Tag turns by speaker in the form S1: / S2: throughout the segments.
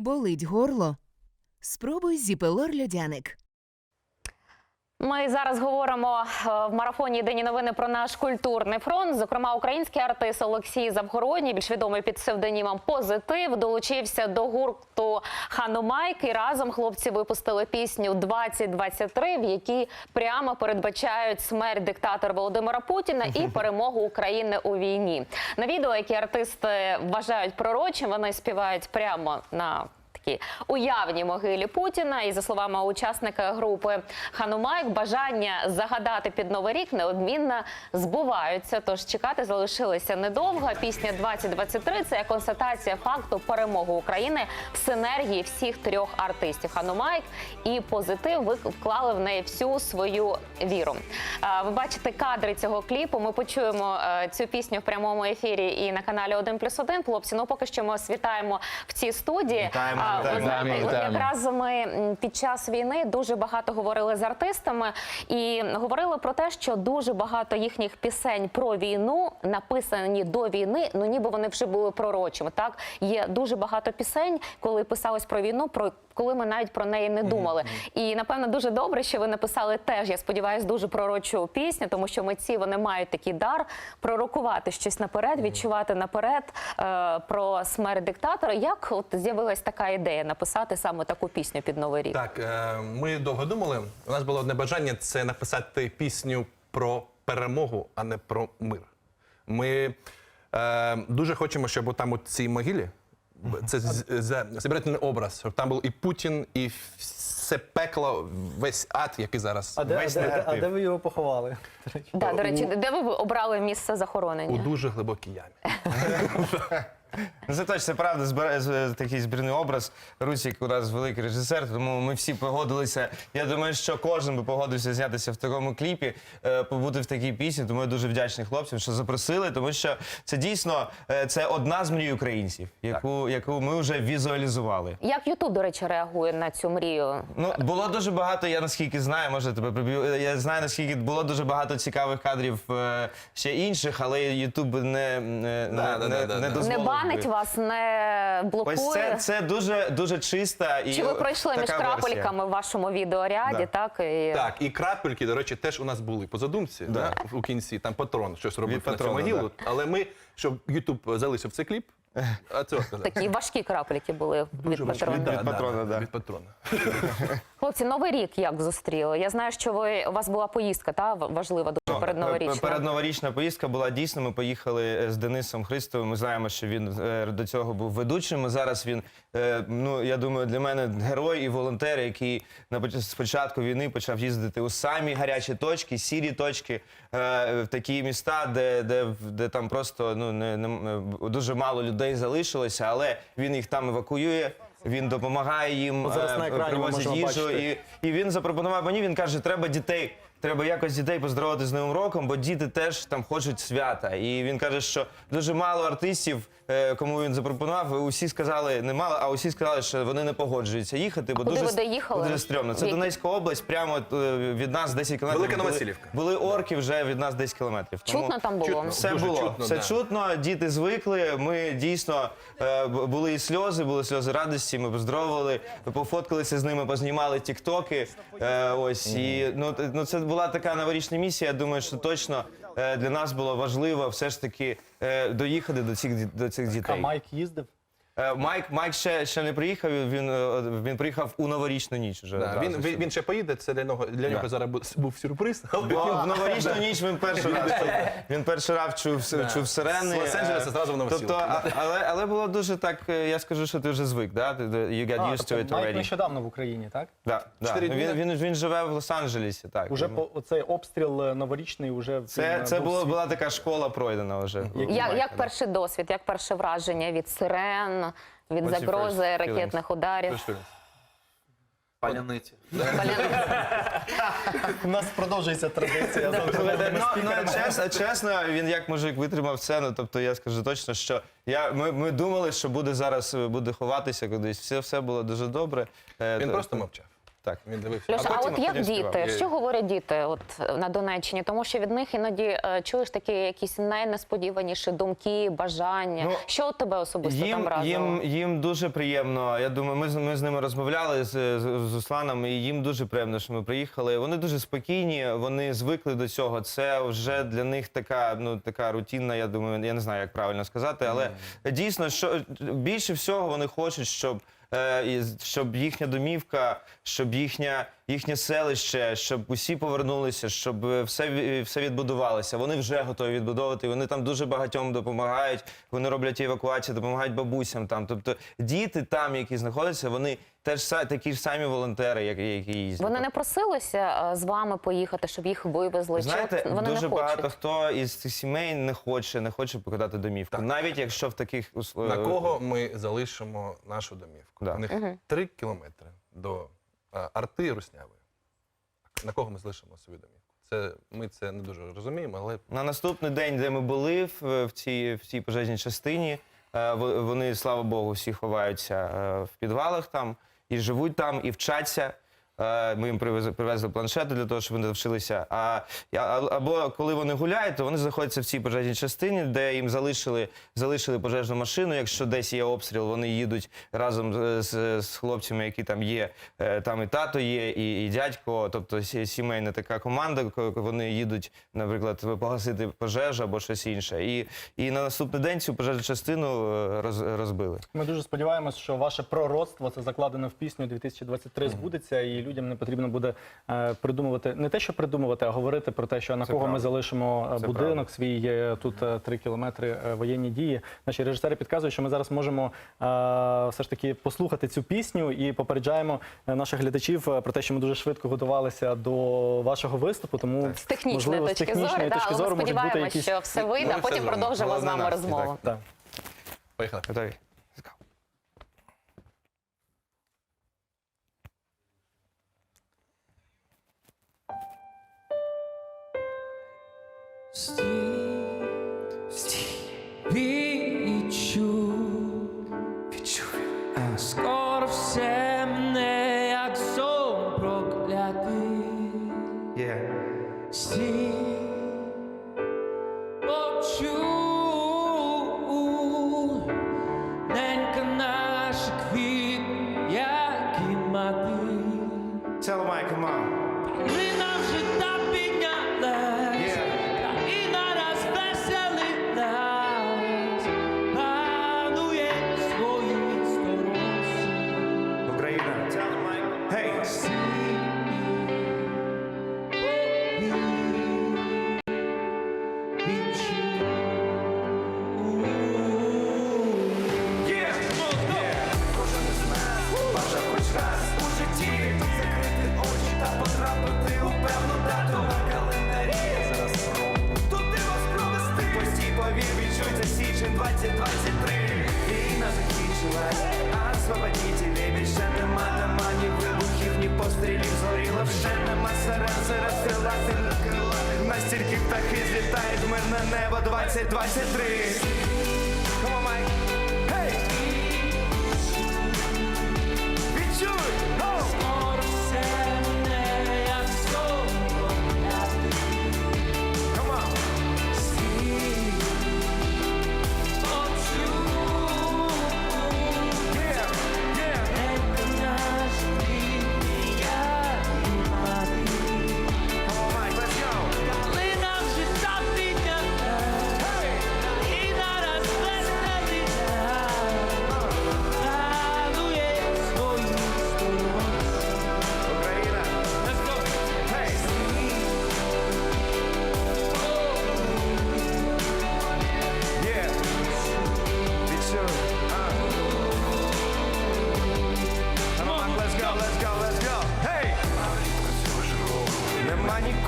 S1: Болить горло? Спробуй зіпелор льодяник.
S2: Ми зараз говоримо е, в марафоні Єдині новини про наш культурний фронт. Зокрема, український артист Олексій Завгородній, більш відомий під псевдонімом Позитив, долучився до гурту Ханумайк. І разом хлопці випустили пісню «2023», в якій прямо передбачають смерть диктатора Володимира Путіна і перемогу України у війні. На відео, які артисти вважають пророчим, вони співають прямо на такій уявній могилі Путіна. І за словами учасника групи Ханумайк, бажання загадати під новий рік неодмінно збуваються. Тож чекати залишилося недовго. Пісня «2023» – це констатація факту перемоги України в синергії всіх трьох артистів. Ханумайк і позитив вклали в неї всю свою віру. Ви бачите кадри цього кліпу. Ми почуємо е, цю пісню в прямому ефірі і на каналі 1 плюс 1. Хлопці, ну поки що ми вас вітаємо в цій студії.
S3: Вітаємо,
S2: Ви знаєте, от якраз ми під час війни дуже багато говорили з артистами і говорили про те, що дуже багато їхніх пісень про війну написані до війни, ну ніби вони вже були пророчими. Так є дуже багато пісень, коли писалось про війну, про коли ми навіть про неї не думали. І напевно дуже добре, що ви написали теж. Я сподіваюся, дуже пророчу пісню, тому що митці вони мають такий дар пророкувати щось наперед, відчувати наперед е, про смерть диктатора. Як от з'явилась така ідея написати саме таку пісню під новий рік?
S4: Так, е, ми довго думали. У нас було одне бажання це написати пісню про перемогу, а не про мир. Ми е, дуже хочемо, щоб там у цій могилі це з- з- образ, щоб там був і Путін, і все пекло, весь ад, який зараз
S5: А де,
S4: весь
S5: а, де, а де ви його поховали?
S2: Да, до речі, де ви обрали місце захоронення?
S4: у дуже глибокій ямі.
S3: Ну, це точно правда, збере, з- такий збірний образ. Русік у нас великий режисер, тому ми всі погодилися. Я думаю, що кожен би погодився знятися в такому кліпі, е, побути в такій пісні. Тому я дуже вдячний хлопцям, що запросили, тому що це дійсно е, це одна з мрій українців, яку, яку ми вже візуалізували.
S2: Як Ютуб, до речі, реагує на цю мрію?
S3: Ну було дуже багато. Я наскільки знаю, може тебе приб'ю. е, Я знаю наскільки було дуже багато цікавих кадрів е, ще інших, але Ютуб не, не,
S4: Да,
S3: не,
S4: да,
S3: не,
S4: да,
S3: не
S4: да.
S3: дозволив.
S2: Не банить
S3: би.
S2: вас, не блокує?
S3: Ось це, це дуже дуже чиста і
S2: Чи ви пройшли
S3: така
S2: між
S3: версія.
S2: крапельками в вашому відеоряді?
S3: Да.
S2: Так і
S4: Так, і крапельки, до речі, теж у нас були по задумці
S3: Да.
S4: да, у кінці. Там патрон щось робив
S3: Від
S4: на цю
S3: патрона,
S4: могилу. Але ми, щоб Ютуб залишив цей кліп, а цього
S2: такі важкі крапельки були від патрона.
S3: Від патрона, да.
S4: від патрона.
S2: Хлопці, новий рік як зустріли? Я знаю, що ви у вас була поїздка, та важлива дуже передноворічна.
S3: Передноворічна поїздка була дійсно. Ми поїхали е, з Денисом Христовим. Ми знаємо, що він е, до цього був ведучим. Зараз він, е, ну я думаю, для мене герой і волонтер, який на поч- спочатку війни почав їздити у самі гарячі точки, сірі точки, в такі міста, де, де, де там просто ну не, не дуже мало людей залишилося, але він їх там евакуює. Він допомагає їм,
S5: зараз
S3: е,
S5: на екрані
S3: привозить
S5: можемо
S3: їжу.
S5: бачити.
S3: І, і він запропонував мені. Він каже, треба дітей. Треба якось дітей поздоровити з Новим роком, бо діти теж там хочуть свята. І він каже, що дуже мало артистів, е, кому він запропонував. Усі сказали не мало, а усі сказали, що вони не погоджуються їхати, бо
S2: куди
S3: дуже
S2: ви доїхали?
S3: дуже стрьомно. Це
S2: які-
S3: Донецька область, прямо е, від нас 10 кілометрів.
S4: Велика
S3: Були-
S4: Новосілівка.
S3: Були орки вже від нас 10 кілометрів. Тому-
S2: Чутно там було?
S4: Чутно.
S3: все
S4: Дуже
S3: було,
S4: чутно,
S3: все
S4: да.
S3: чутно. Діти звикли. Ми дійсно е, б- були і сльози, були сльози радості. Ми поздоровили, пофоткалися з ними, познімали тіктоки. Е, ось і ну, т- ну це була така новорічна місія. Я думаю, що точно е, для нас було важливо все ж таки е, доїхати до цих до цих дітей. А.
S5: Майк їздив?
S3: Е, Майк Майк ще, ще не приїхав. Він е, він приїхав у новорічну ніч. Вже
S4: Да, він, він, він ще поїде, це для нього, для нього зараз бу- був сюрприз.
S3: Бо в новорічну ніч він перший раз він перший раз чув, чув сирени.
S4: З Лос-Анджелеса зразу в Новосілку.
S3: Тобто, але, але було дуже так. е, Я скажу, що ти вже звик, да? You got
S5: А,
S3: used to
S5: тобто
S3: it
S5: Майк
S3: already.
S5: нещодавно в Україні, так?
S3: Да, да. Ну, Він, він, він живе в Лос-Анджелесі. Так.
S5: Уже
S3: Він-
S5: по оцей обстріл новорічний уже
S3: Це, це було, була така школа пройдена вже.
S2: Як,
S3: Майка,
S2: як перший досвід, як перше враження від сирен, від загрози ракетних ударів?
S6: Паляниці.
S5: У нас продовжується традиція.
S3: Ну, ну, чесно, чесно, він як мужик витримав це. Ну, тобто я скажу точно, що я, ми, ми думали, що буде зараз е, буде ховатися кудись. Все, все було дуже добре. Е,
S4: Він просто мовчав.
S3: Так.
S4: Він дивився.
S2: Льоша, а,
S3: потім-
S2: от як
S3: потім співав.
S2: діти? Що говорять діти от на Донеччині? Тому що від них іноді е, чуєш такі якісь найнесподіваніші думки, бажання.
S3: Ну,
S2: що у тебе особисто там
S3: Їм, їм, їм дуже приємно. Я думаю, ми, з- ми з ними розмовляли з, з, з Русланом, і їм дуже приємно, що ми приїхали. Вони дуже спокійні, вони звикли до цього. Це вже для них така, ну така рутинна. Я думаю, я не знаю, як правильно сказати, але дійсно, що більше всього вони хочуть, щоб. Е, Щоб їхня домівка, щоб їхня, їхнє селище, щоб усі повернулися, щоб е, все, ві- все відбудувалося. Вони вже готові відбудовувати. Вони там дуже багатьом допомагають. Вони роблять евакуацію, допомагають бабусям там. Тобто діти там, які знаходяться, вони теж са- такі ж самі волонтери, як які їздять.
S2: Вони не просилися е, з вами поїхати, щоб їх вивезли? Чи
S3: Знаєте,
S2: от вони
S3: дуже
S2: не
S3: багато хто із цих сімей не хоче, не хоче покидати домівку. Навіть якщо в таких ус-
S4: На
S3: е,
S4: кого ми залишимо нашу домівку?
S3: Да.
S4: У них три кілометри до е, арти Руснявої. На кого ми залишимо свою домівку? Це ми це не дуже розуміємо, але
S3: На наступний день, де ми були в, в цій в цій пожежній частині, е, вони, слава Богу, всі ховаються е, в підвалах там і живуть там, і вчаться. Е, Ми їм привезли, планшети для того, щоб вони навчилися. А або коли вони гуляють, то вони знаходяться в цій пожежній частині, де їм залишили, залишили пожежну машину. Якщо десь є обстріл, вони їдуть разом з, з, хлопцями, які там є. Е, Там і тато є, і, і дядько, тобто сімейна така команда. ко- Вони їдуть, наприклад, погасити пожежу або щось інше. І, і на наступний день цю пожежну частину е, роз, розбили.
S5: Ми дуже сподіваємось, що ваше пророцтво це закладено в пісню 2023 збудеться, і людям не потрібно буде е, придумувати не те, що придумувати, а говорити про те, що на
S3: Це
S5: кого ми залишимо е,
S3: Це
S5: будинок
S3: правда.
S5: свій. Тут е, три кілометри воєнні дії. Наші режисери підказують, що ми зараз можемо все ж таки послухати цю пісню і попереджаємо наших глядачів про те, що ми дуже швидко готувалися до вашого виступу. Тому
S2: З технічної
S5: можливо, з
S2: точки
S5: технічної
S2: зору,
S5: точки
S2: але
S5: зору
S2: ми
S5: можуть бути
S2: сподіваємося,
S5: якісь
S2: що все вийде,
S3: Ну,
S2: а потім продовжимо з
S3: настрій,
S2: розмову.
S5: Так.
S4: поїхали.
S3: Готові?
S6: Відчув,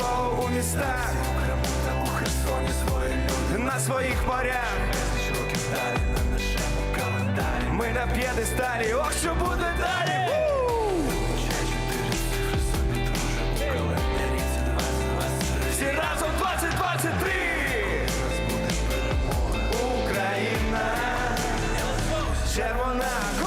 S7: Нема нікого у містах на своїх полях Ми на п'єдесталі, ох, що буде далі! Ву! Всі разом 2023! Україна! Червона!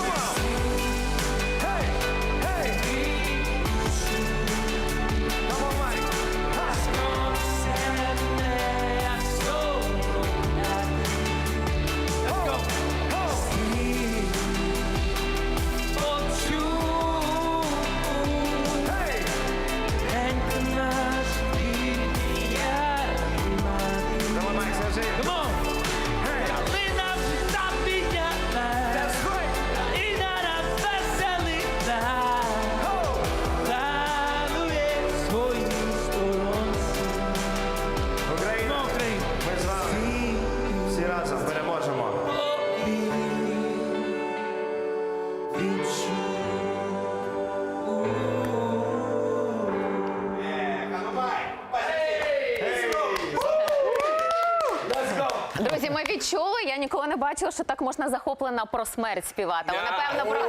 S2: Відчули. Я ніколи не бачила, що так можна захоплено про смерть співати. Але напевно про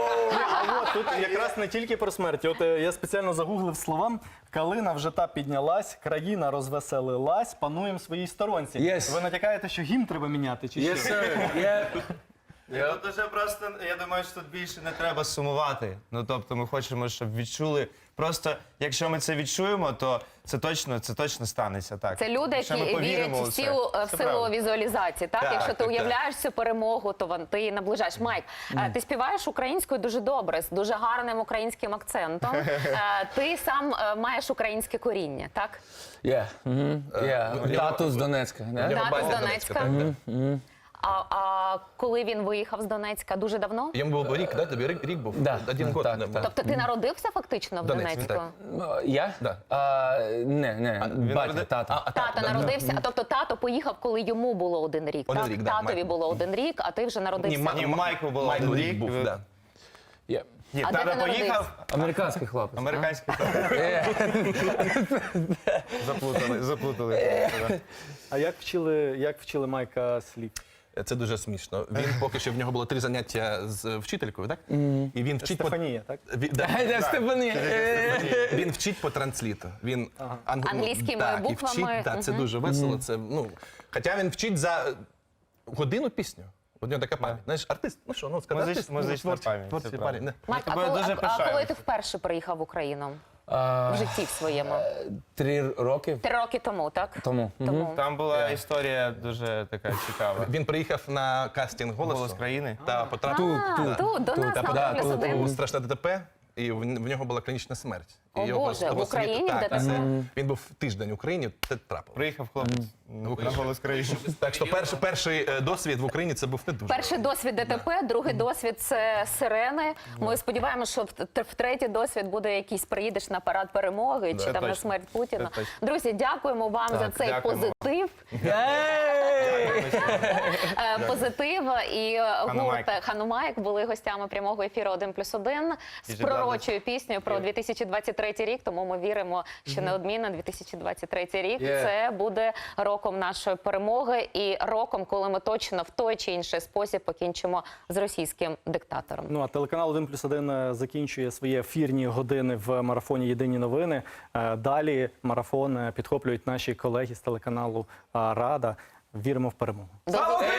S5: А от тут якраз не тільки про смерть. От е, я спеціально загуглив слова. Калина вже та піднялась, країна розвеселилась, пануєм своїй сторонці.
S8: Yes.
S5: Ви натякаєте, що гімн треба міняти, чи що?
S8: Yes, sir. Yeah.
S3: Тут уже просто, я думаю, що тут більше не треба сумувати. Ну тобто ми хочемо, щоб відчули. Просто якщо ми це відчуємо, то це точно, це точно станеться. Так.
S2: це люди,
S3: Якщо
S2: які вірять в силу, в силу візуалізації. Так,
S3: Так,
S2: якщо ти
S3: так,
S2: уявляєш цю перемогу, то вон- ти її наближаєш. Майк, е, ти співаєш українською дуже добре, з дуже гарним українським акцентом. Е, Ти сам е, маєш українське коріння, так?
S8: Yeah. Mhm. Yeah. Тату з Донецька.
S2: Тато
S4: батько
S2: з Донецька.
S4: Донецька, так,
S2: А, а коли він виїхав з Донецька, дуже давно?
S4: Йому був рік, да? Тобі рік, рік був?
S8: Да.
S4: Один год.
S8: Так, так.
S2: Тобто ти народився фактично в
S4: Донецьку,
S2: Донецьку?
S4: так.
S8: Ну, Я?
S4: Да.
S8: А, не, не.
S3: він
S8: Батя,
S3: народи-
S8: тато.
S4: А,
S2: Тато
S4: да,
S2: народився, а тобто тато поїхав, коли йому було один рік.
S4: Один
S2: так?
S4: рік, да,
S2: Татові
S4: Майку.
S2: було один рік, а ти вже народився.
S4: Ма-
S3: Ні, Майку було
S4: Майку
S3: один
S4: рік
S3: рік.
S4: був, да.
S8: Yeah.
S3: Ні,
S2: А де
S3: тато
S2: народився?
S3: поїхав,
S8: Американський хлопець.
S3: американський
S8: Е,
S3: заплутали, заплутали.
S5: А як вчили, як вчили Майка слів?
S4: Це дуже смішно. Він поки що в нього було три заняття з вчителькою, так? І він вчить по
S5: Стефанія, так?
S4: Він, да?
S8: Е,
S4: він вчить по трансліту. Він англ-
S2: Англійськими
S4: так, і
S2: буквами.
S4: вчить, так, це дуже весело. Це, ну, хоча він вчить за годину пісню. У нього така пам'ять. Знаєш, артист, ну що, ну сказати,
S3: Музич-
S4: артист, ну,
S3: музична
S4: творчий-
S3: пам'ять, це
S4: творчий
S3: правда.
S4: парень, да.
S2: Майк, а коли,
S3: дуже
S2: а, а коли ти вперше приїхав в Україну в житті в своєму?
S8: Три роки
S2: Три роки тому, так?
S8: тому.
S2: Тому.
S3: Там була історія дуже така цікава.
S4: Він приїхав на кастинг голосу.
S3: Голос країни.
S4: Та потрапив
S2: А, тут, до нас
S4: та
S2: на
S4: потрапив
S2: плюс один.
S4: страшне ДТП, і в, в нього була клінічна смерть. І
S2: О, Боже, в Україні
S4: так,
S2: ДТП?
S4: так. Він був тиждень в Україні, це трапило.
S3: Приїхав хлопець на голос країни.
S4: Так що перший, перший е, досвід в Україні це був не дуже.
S2: Перший досвід ДТП, другий досвід це сирени. Ми сподіваємося, що в- в третій досвід буде якийсь приїдеш на парад перемоги чи
S3: Це
S2: там на
S3: точно.
S2: смерть Путіна.
S3: Це точно.
S2: Друзі, дякуємо вам за цей
S3: дякуємо.
S2: позитив. Е, позитив і е,
S3: Ханумайк.
S2: гурт Ханумайк були гостями прямого ефіру 1 плюс 1 з пророчою піснею про 2023 рік. Тому ми віримо, що неодмінно 2023 рік
S8: Yeah.
S2: це буде роком нашої перемоги і роком, коли ми точно в той чи інший спосіб покінчимо з російським диктатором.
S5: Ну а телеканал 1 плюс 1 закінчує свої ефірні години в марафоні Єдині новини. Е, Далі марафон е, підхоплюють наші колеги з телеканалу е, Рада. Віримо в перемогу.
S2: До зустрічі!